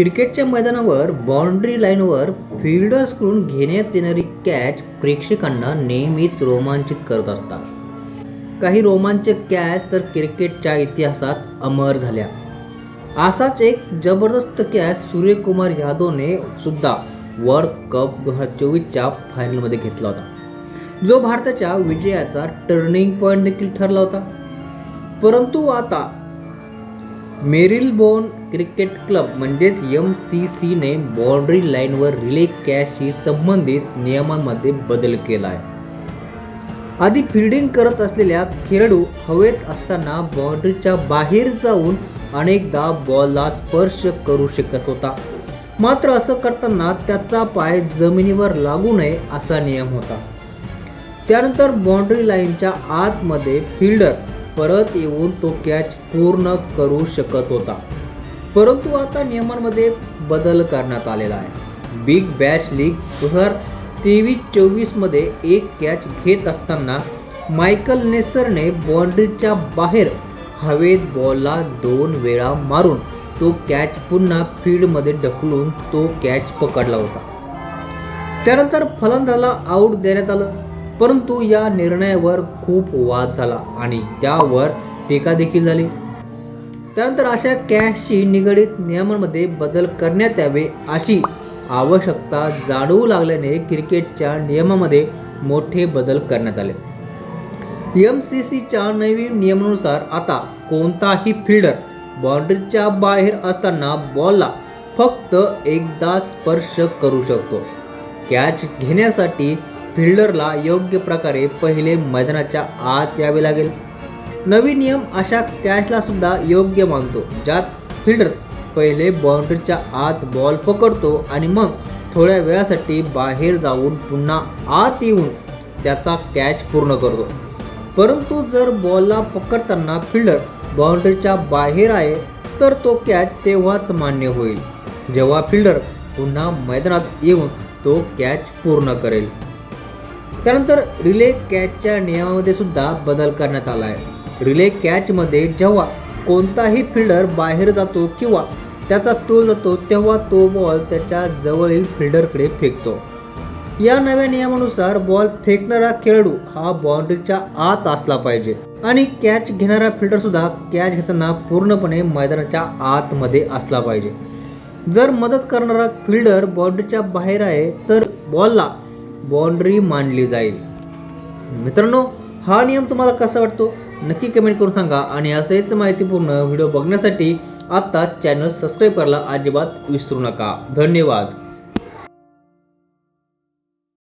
क्रिकेटच्या मैदानावर बाउंड्री लाईनवर फिल्डर्सकडून घेण्यात येणारी कॅच प्रेक्षकांना नेहमीच रोमांचित करत असतात. काही रोमांचक कॅच तर क्रिकेटच्या इतिहासात अमर झाल्या. असाच एक जबरदस्त कॅच सूर्यकुमार यादवने सुद्धा वर्ल्ड कप दोन हजार चोवीसच्या फायनलमध्ये घेतला होता. जो भारताच्या विजयाचा टर्निंग पॉईंट देखील ठरला होता. परंतु आता मेरिल क्रिकेट क्लब म्हणजेच एम सी सीने बाउंड्री लाईनवर रिले कॅशशी संबंधित नियमांमध्ये बदल केला आहे आधी फिल्डिंग करत असलेल्या खेळाडू हवेत असताना बाउंड्रीच्या बाहेर जाऊन अनेकदा बॉलला स्पर्श करू शकत होता. मात्र असं करताना त्याचा पाय जमिनीवर लागू नये असा नियम होता. त्यानंतर बाउंड्री लाईनच्या आतमध्ये फिल्डर परत येऊन तो कॅच पूर्ण करू शकत होता. परंतु आता नियमांमध्ये बदल करण्यात आलेला आहे. बिग बॅश लीग दोन हजार तेवीस चोवीसमध्ये एक कॅच घेत असताना मायकल नेसरने बाउंड्रीच्या बाहेर हवेत बॉलला दोन वेळा मारून तो कॅच पुन्हा फील्डमध्ये ढकलून तो कॅच पकडला होता. त्यानंतर फलंदाजला आऊट देण्यात आलं. परंतु या निर्णयावर खूप वाद झाला आणि त्यावर टीका देखील झाली. त्यानंतर अशा कॅशशी निगडीत नियमांमध्ये बदल करण्यात यावे अशी आवश्यकता जाणवू लागल्याने क्रिकेटच्या नियमामध्ये मोठे बदल करण्यात आले. एम सी सीच्या नवीन नियमानुसार आता कोणताही फिल्डर बाउंड्रीच्या बाहेर असताना बॉलला फक्त एकदा स्पर्श करू शकतो. कॅच घेण्यासाठी फिल्डरला योग्य प्रकारे पहिले मैदानाच्या आत यावे लागेल. नवीन नियम अशा कॅचला सुद्धा योग्य मानतो ज्यात फिल्डर्स पहिले बाउंड्रीच्या आत बॉल पकडतो आणि मग थोड्या वेळासाठी बाहेर जाऊन पुन्हा आत येऊन त्याचा कॅच पूर्ण करतो. परंतु जर बॉलला पकडताना फिल्डर बाउंड्रीच्या बाहेर आहे तर तो कॅच तेव्हाच मान्य होईल. जेव्हा फिल्डर पुन्हा मैदानात येऊन तो कॅच पूर्ण करेल. त्यानंतर रिले कॅचच्या नियमामध्ये सुद्धा बदल करण्यात आला आहे. रिले कॅचमध्ये जेव्हा कोणताही फिल्डर बाहेर जातो किंवा त्याचा तोल जातो तेव्हा तो बॉल त्याच्या जवळील फिल्डरकडे फेकतो. या नव्या नियमानुसार बॉल फेकणारा खेळाडू हा बाउंड्रीच्या आत असला पाहिजे आणि कॅच घेणारा फिल्डर सुद्धा कॅच घेताना पूर्णपणे मैदानाच्या आतमध्ये असला पाहिजे. जर मदत करणारा फिल्डर बाउंड्रीच्या बाहेर आहे तर बॉलला बाउंड्री मानली जाईल. मित्रांनो हा नियम तुम्हाला कसा वाटतो? नक्की कमेंट करून सांगा आणि असेच माहितीपूर्ण व्हिडिओ बघण्यासाठी आत्ता चॅनल सबस्क्राईब करायला अजिबात विसरू नका. धन्यवाद.